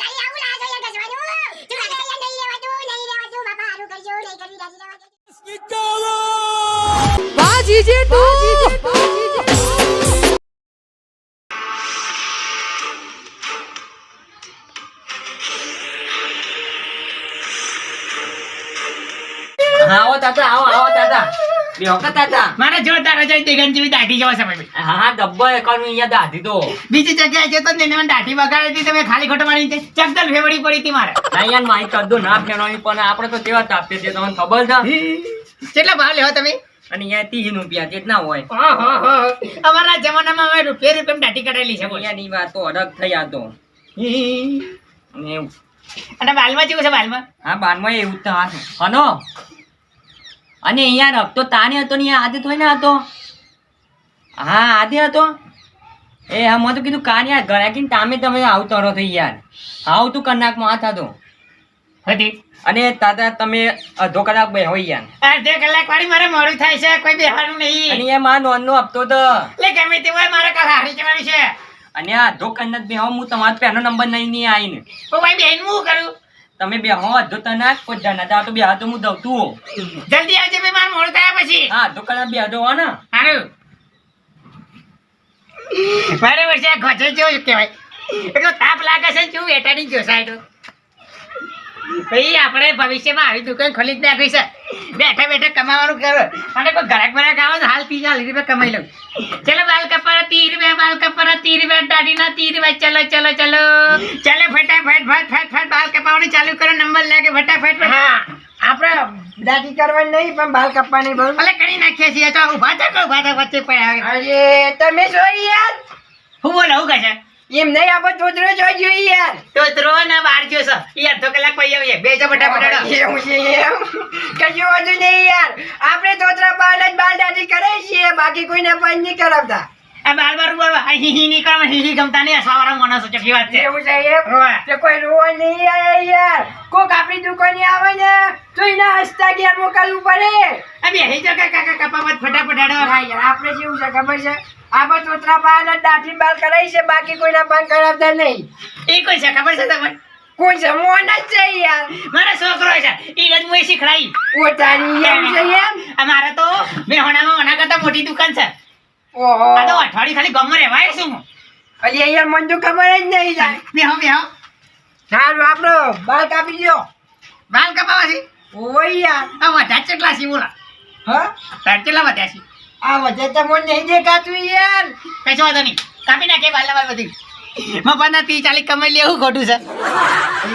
તારી આવું લાજો યાર ગસવાનું તું કાકા યાર નહીં રહેવાતું નહીં રહેવાતું બાપા હારું કરજો નહીં કરવી રાજી રહેવાતું નિકાલો બાજીજે ટુ બાજીજે આવો તાતા, આવો આવો તાતા. બેહો કરતા હતા મારે જોરદાર રજાઈ દેગન જેવી દાઢી જેવા સમય હા હા ડબ્બો એકાનું અહીંયા દાઢી તો બીજી જગ્યાએ જતો ને એને દાઢી બગાડી હતી તમે ખાલી ખોટો મારી છે ચકદલ ફેવડી પડી હતી મારે. ના યાર મારી ના ફેરવાની પણ આપણે તો કેવા તાપીએ છીએ તમને ખબર છે? કેટલા ભાવ લેવો તમે? અને અહીંયા ત્રીસ રૂપિયા જેટલા હોય. અમારા જમાનામાં અમે રૂપિયા રૂપિયા દાઢી કઢાયેલી છે. અહીંયાની વાતો અડગ થઈ આ તો અને બાલમાં જેવું છે બાલમાં હા બાલમાં એવું તો હનો? અને અહીંયા રખતો તાને હતો ને આદિ થોડી ને હતો. હા આદિ હતો? એ હા મેં તો કીધું કાન યાર ઘરે કીને તામે તમે આવું તરો થઈ યાર. આવું તું કલાકમાં માં થતો હતી અને તાતા તમે અડધો કલાક બે હોય યાર. અડધે કલાક વાળી મારે મોડું થાય છે કોઈ બેહાનું નહીં. અને એ માં નોનનો હપ્તો તો એટલે ગમે તે હોય મારે કાલ હારી જવાનું છે. અને આ અડધો કલાક બે હું તમારો પહેલો નંબર નહીં નહીં આવીને. તો ભાઈ બેન હું કરું? તમે બે હો અડધો તને કોઈ જણા જાવ તો બે હાથ હું દઉં તું જલ્દી આવજે બે માર મોડું થયા પછી. હા દુકાન બે હાથો હો ને. હારું. બરાબર છે ગોચર જો કહેવાય. એટલો તાપ લાગે છે શું વેટાડી જો સાઈડ ભાઈ આપણે ભવિષ્યમાં આવી દુકાન ખોલી જ નાખી છે. બેઠા બેઠા કમાવાનું કરો. અને કોઈ ઘરાક બરાક આવે તો હાલ ત્રીસ ચાલીસ રૂપિયા કમાઈ લઉં. ચલો બાલ કપારા તીર રૂપિયા બાલ કપારા ત્રીસ રૂપિયા દાઢીના તીર રૂપિયા ચલો ચલો ચલો. ચલો ફટાફટ ફટ ફટ. ચાલુ કરો નંબર લાગે ફટાફટ. હા આપણે દાઢી કરવાની નહીં પણ બાલ કાપવાની બહુ. ભલે કરી નાખીએ છીએ તો ઊભા થા ઊભા થા વચ્ચે પડ્યા અરે તમે જોઈ યાર. હું બોલો હું કહે એમ નહીં આપો ચોતરો જોઈ જોઈએ યાર. તોતરો ને બાર જો સર ઈ અડધો કલાક પછી આવીએ. બે જો બટા હેડો. એવું છે એમ. કશું વાંધો નહીં યાર. આપણે ચોતરા બાર જ બાલ દાઢી કરે છીએ બાકી કોઈને પણ નહીં કરાવતા. બાર બાર ઉપર હી હી ની કરો હી હી ગમતા નહીં. હસવા વાળા માણસો વાત છે? એવું છે. તે કોઈ રોવા નહીં આવે યાર. કોક આપણી દુકાને આવે ને તો એના હસતા ઘેર મોકલવું પડે. આ બે હી જો કાકા કાકા કપાવત ફટાફટ યાર આપણે જેવું છે ખબર છે? આપણે ચોતરા બાલ જ દાઢી બાલ કરાવી છે બાકી કોઈના પણ કરાવતા નહીં. એ કોઈ છે ખબર છે તમને? કોઈ જમવાન જ છે યાર. મારો છોકરો છે એ રજ મુએ શીખડાઈ. એમ? છે અમારે તો મેહોણામાં ઓના કરતા મોટી દુકાન છે. ઓહો. આ તો અઠવાડિયું ખાલી ગમમાં રહેવાય શું? અલી અહીંયા મને તો ખબર જ નહીં જાય. બેહો બેહો સારું આપણો બાલ કાપી દો બાલ કપાવા છે? ઓય યાર. આ વધ્યા જ કેટલા છે બોલા. હા? તાર કેટલા વધ્યા છે? આ વધે તો મને નહીં દેખાતું યાર. કશો વાંધો નહીં. કાપી નાખે બાલ બાલ બધી. મફતના ત્રીસ ચાલીસ કમાઈ લેવું ખોટું છે.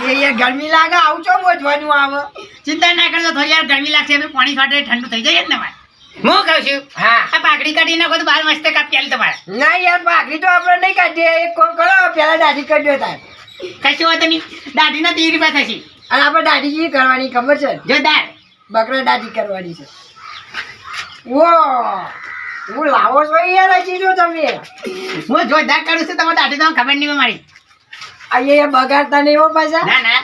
અહીંયા ગરમી લાગે આવું છો આવે. ચિંતા ના કરજો થોડી યાર ગરમી લાગશે અમે પાણી ફાટે ઠંડુ થઈ જાય જ ને મારે હું હા. આ પાઘડી કાઢી નાખો તો બાલ મસ્ત કાપી તમારે. ના યાર ભાગી તો આપણે નહીં કાઢીએ. એક કોણ કરો? પેલા દાઢી કરજો તાર. કશું વાંધો નહીં દાઢીના ત્રીસ રૂપિયા થશે. અને આપણે દાઢી જે કરવાની ખબર છે? જોરદાર બકરા દાઢી કરવાની છે. ઓ હું લાવો છો યાર હજી જો તમે. હું જોરદાર કરું છું તમારે દાઢી તમને ખબર નહીં મારી. અહીંયા બગાડતા નહીં હો પાછા. ના ના.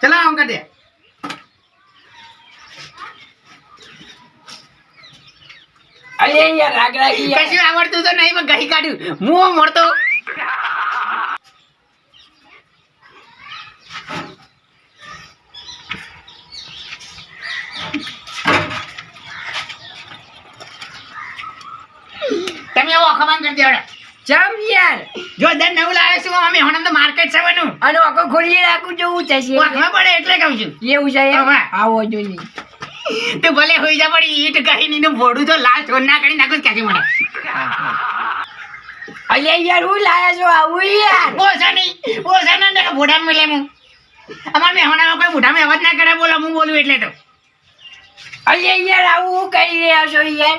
ચલો આમ કરી દે. અહીંયા યાર રાગ રાગી કશું આવડતું તો નહીં પણ ગહી કાઢ્યું. હું મળતો તમે આવો આખો બંધ કરી દેવડો જમ યાર. દર નવું લાવે છું અમે હમણાં તો માર્કેટ છે બનું અને આખો ખોલી રાખું જોવું છે પડે એટલે કહું છું. એવું છે. આવો જોઈએ. તું ભલે હોઈ જા પણ ઈટ કહી ની ભોડું તો લાલ છોડ ના કરી નાખું ક્યાંથી મને અલે યાર હું લાયા છો આવું યાર. બોસા નહીં બોસા ના ને ભોડા મિલે હું. અમાર મેહોણામાં કોઈ મોઢામાં અવાજ ના કરે બોલો હું બોલું એટલે તો. અલે યાર આવું હું કરી રહ્યા છો યાર?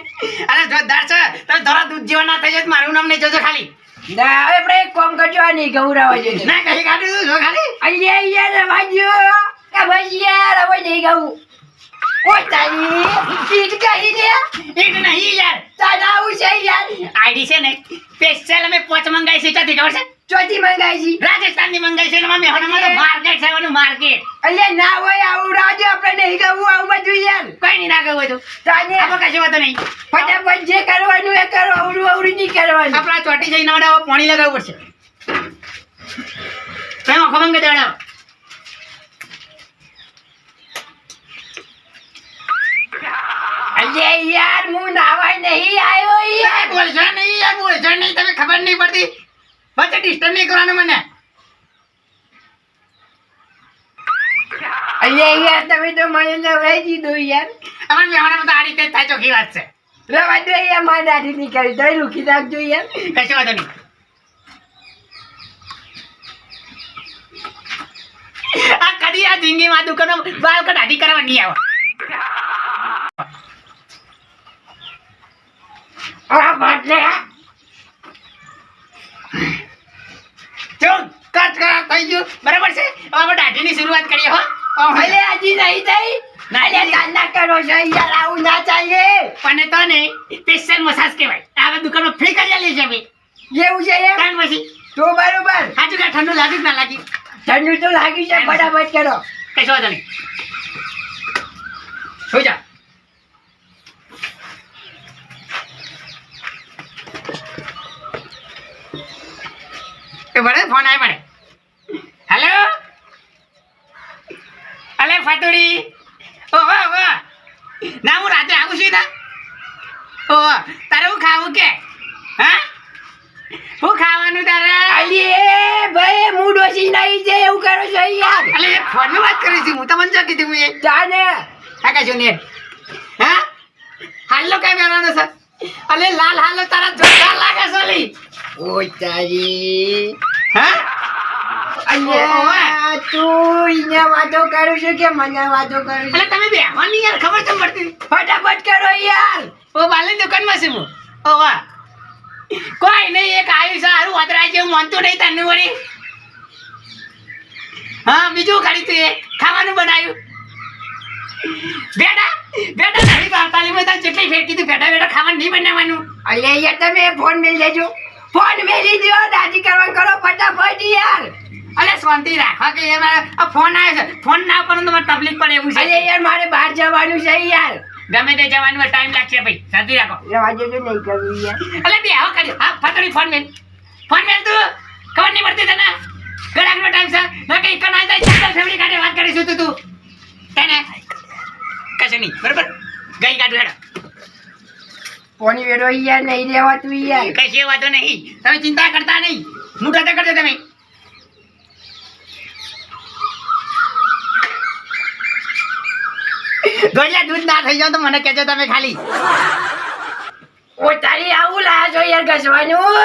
અરે જોરદાર છે તમે ધરા દૂધ જેવા ના થઈ જાય મારું નામ નહીં જોજો ખાલી. ના આપણે એક કામ કરજો આ નહીં ગૌરાવા જોઈએ ના કહી કાઢું જો ખાલી. અલે યાર વાજો કે બસ યાર હવે નહીં ગાવું. ઓ તારી ઈટ કહી દે ઈટ નહીં યાર. તારા આવું છે યાર. આઈડી છે ને સ્પેશિયલ અમે પોચ મંગાઈ છે ચાથી ખબર છે? ચોથી મંગાઈ છે. રાજસ્થાનની મંગાઈ છે ને અમાર મેહોણામાં તો માર્કેટ છે એનું માર્કેટ એટલે ના હોય આવું રાજો આપણે નહીં ગાવું આવું બધું યાર. કોઈ નહીં ના કહું હોય તો. તાને આપણે કશું વાતો નહીં. ફટાફટ જે કરવાનું એ કરો અવડું અવડું નહીં કરવાનું. આપણા ચોટી જઈને હવે પાણી લગાવવું પડશે. તમે આખો બંધ કરી અલ્યા યાર હું નાવા નહીં આવ્યો યાર, બોલશો નહીં યાર બોલશો નહીં તમે ખબર નહીં પડતી? વચ્ચે ડિસ્ટર્બ નહીં કરવાનું મને. અરે યાર તમે તો મને નવરાઈ દીધો યાર. અમારે વ્યવહારમાં તો આ રીતે થાય ચોખ્ખી વાત છે. રવા દો યાર મારી દાઢી નીકળી કરી તો રૂકી રાખજો યાર. કશો વાંધો નહીં. આ કદી આ જિંદગીમાં દુકાનો બાલ કઢાટી કરવા નહીં આવે. આ બાટલે જો કટ કરા થઈ ગયું બરાબર છે હવે આપણે દાઢીની શરૂઆત કરીએ હો ભલે હજી નહીં. થઈ અલ્યા ચાંદા કરો છો યાર આવું ના ચાલે પણ તો ને સ્પેશિયલ મસાજ કહેવાય આ દુકાનમાં ફ્રી કરી લે છે ભાઈ જેવું છે એમ કાન પછી તો બરોબર હાજુ કે ઠંડુ લાગ્યું કે ના લાગી. ઠંડુ તો લાગી છે ફટાફટ કરો કશો વાંધો નહીં સુઈ જા. બળે ફોન આવી પડે હેલો? અલે ફતુડી ઓહો ઓહો. ના હું રાતે આવું છું ના ઓહો તારે હું ખાવું કે? હા? હું ખાવાનું તારે? અલી ભાઈ હું ડોસી નહીં છે એવું કરો છો યાર અલે ફોન વાત કરી છું હું તમને જો કીધું મેં? જાને. હા કશું ને હા? હાલો કઈ પહેરવાનો છે અલે લાલ હાલો તારા જોરદાર લાગે છે ઓય તારી. હા? તું વાતો કરું છું કે મને વાતો કરું છું? તમે બેહવાની યાર ખબર છે પડતી? ફટાફટ કરો યાર. ઓ બાલની દુકાનમાં છે હું. ઓ વાહ. કોઈ નહીં એક આવ્યું વધરાય છે હું માનતો નહીં તને વળી. હા બીજું ખાલી તું એ ખાવાનું બનાવ્યું. બેટા બેટા નહીં બાવતાલી મેં તને જેટલી ફેર કીધું બેટા બેટા ખાવાનું નહીં બનાવવાનું. અલ્યા યાર તમે ફોન મેલ દેજો. ફોન મેલી દો દાદી કરવાનું કરો ફટાફટ યાર. અલે શાંતિ રાખવા કે યાર મારે આ ફોન આવ્યો છે. ફોન ના પર તો મને તકલીફ પડે એવું છે. છે યાર મારે બહાર જવાનું છે યાર. ગમે તે જવાનું ટાઈમ લાગશે ભાઈ. શાંતિ રાખો. રવા દેજો નહીં કરવું યાર. અલે બે આવો કરી હા ફટડી ફોન મેલ. ફોન મેલ તું. ખબર નહીં પડતી તને. ગળાકનો ટાઈમ છે. ના કઈ કણ આવી જાય ચાલ ફેવડી કાઢે વાત કરીશું તું તું. તને. કશે નહીં બરાબર? ગઈ કાઢું હેડો. ફોન વેડો યાર નહીં રહેવાતું યાર. કશી વાતો નહીં. તમે ચિંતા કરતા નહીં. મોટા તો કરજો તમે. ગળિયા દૂધ ના થઈ જાવ તો મને કહેજો તમે ખાલી. તારી આવું લાયા છો યાર ઘસવાનું.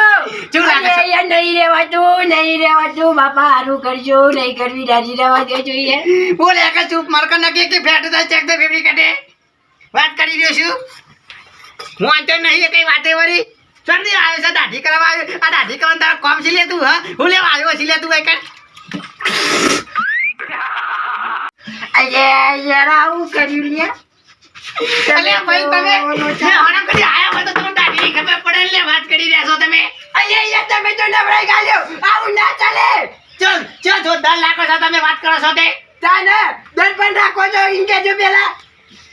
શું લાગે? યાર નહીં રહેવાતું નહીં રહેવાતું. બાપા હારું કરજો નહીં કરવી દાદી રહેવા દેજો યાર. બોલે કે ચૂપ મારકો નકી કે ફેટ થાય ચેક દે ફેવડી કાઢે. વાત કરી રહ્યો છું. હું તો નહીં કઈ વાતે વળી? ચંદી આવ્યો છે દાઢી કરવા આવ્યો આ દાઢી કરવા તારા કોમ છે લે તું હા? હું લેવા આવ્યો સી લે તું કઈ કર અરે યાર આવું કર્યું લે. અલે ભાઈ તમે મેં હમણાં કદી આયા હોય તો તમને દાઢીની ખબર પડે લે વાત કરી રહ્યા છો તમે. અરે યાર તમે તો નબળાઈ ગાલ્યો. આવું ના ચાલે. ચલ ચલ જો દર લાખો છો તમે વાત કરો છો તે. તાને દર્પણ રાખો છો એમ કેજો પેલા.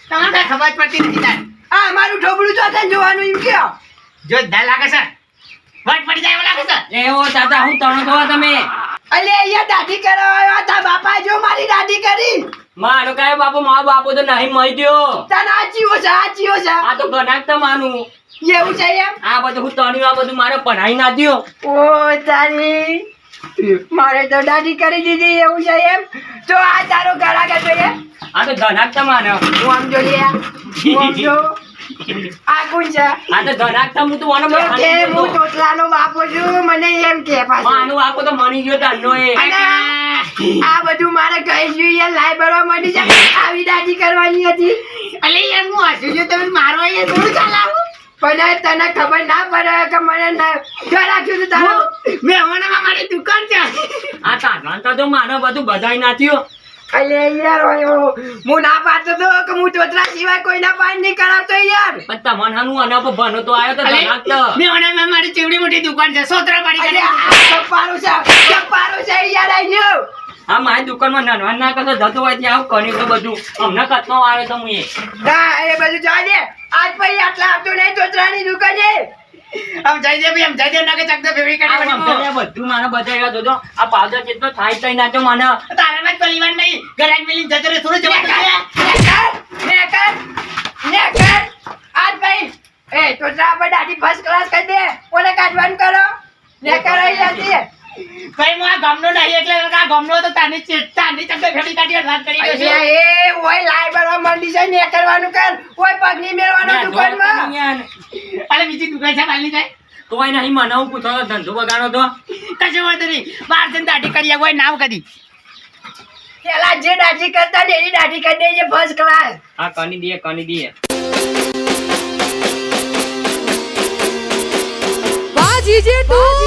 તમને ખબર પડતી નથી તાર. આ મારું ઢોબળું તો તને જોવાનું એમ કયો. જો દા લાગે છે. વાત પડી જાય એવું લાગે છે. એવો દાદા હું તણો છો તમે? અલે અહીંયા દાદી કરાવવા તા બાપા જો મારી દાદી કરી. મારો કાય બાપુ મારો બાપો તો નહીં મળી દ્યો તને આ જીવો છે આ જીવો છે. આ તો ગણાક માનું એવું છે એમ? આ બધું હું તણ્યું આ બધું મારે ભણાઈ ના દ્યો. ઓ તારી. મારે તો દાઢી કરી દીધી એવું છે એમ? તો આ તારો ગળા કે જોઈએ આ તો ગણાક તમાને હું આમ જોઈએ હું આમ જો. આ કોણ છે? આ તો ગણાક હું તો આનો કે હું ટોટલાનો બાપો છું મને એમ કે પાછું. આનું આખો તો મની ગયો તારનો એ. આ બધું મારે કહીશું યાર લાઈ ભરવા માંડી છે આવી દાઢી કરવાની હતી. એટલે હું હસું છું તમે મારો પણ તને ખબર ના પડે કે મને ના ઘર રાખ્યું તું તારું? મેં હમણાં મારી દુકાન છે. આ તારવાન તો તો માનો બધું બધાઈ નાખ્યો અલે યાર હું ના પાડતો તો કે હું ચોતરા સિવાય કોઈના પાન નહીં કરાવતો યાર. પણ તમને હાનું આના પર ભનો તો આવ્યો તો અલે ગણાક તો મેં હમણાં મારી ચેવડી મોટી દુકાન છે. સોતરા પાડી અલે કાઢી આ કપારું છે કપારું છે યાર આઈ આ મારી દુકાનમાં નાનવાન ના કરતો જતો હોય ત્યાં આવું તો બધું. અમને કતનો આવે તો હું એ. ના એ બધું જવા દે. આજ પછી આટલા આપતો નહીં તોતરાની દુકાને. આમ જઈ દે ભાઈ આમ જઈ દે ના કે ચકદો ફેવરી બધું મને તો જો આ પાવડર કેટલો થાય તઈ નાખ્યો મને તારા માં પરિવાર નહીં. ઘરે મેલી જતો રે થોડું જવા દે નેકર નેકર નેકર આજ ભાઈ એ તોતરા આપણે દાઢી ફર્સ્ટ ક્લાસ કરી દે ઓને કાઢવાનું કરો નેકર અહીં હતી ભાઈ હું આ ગામનો નહીં એટલે આ ગામનો તો તાની તાની ચક્કર ફેરી કાઢી વાત કરી રહ્યો છે. એ ઓય લાઈ માંડી છે ને કરવાનું કર. ઓય પગની મેળવાનો દુકાનમાં. અને બીજી દુકાન છે માલની જાય કોઈ નહીં મને હું પૂછો ધંધો બગાડો તો. કશો વાંધો નહીં. બાર જણ દાઢી કરી કોઈ નાવ કદી. પેલા જે દાઢી કરતા ને એની દાઢી કરી દેજે ફર્સ્ટ ક્લાસ હા કની દઈએ કની દઈએ. વાહ જીજે તું.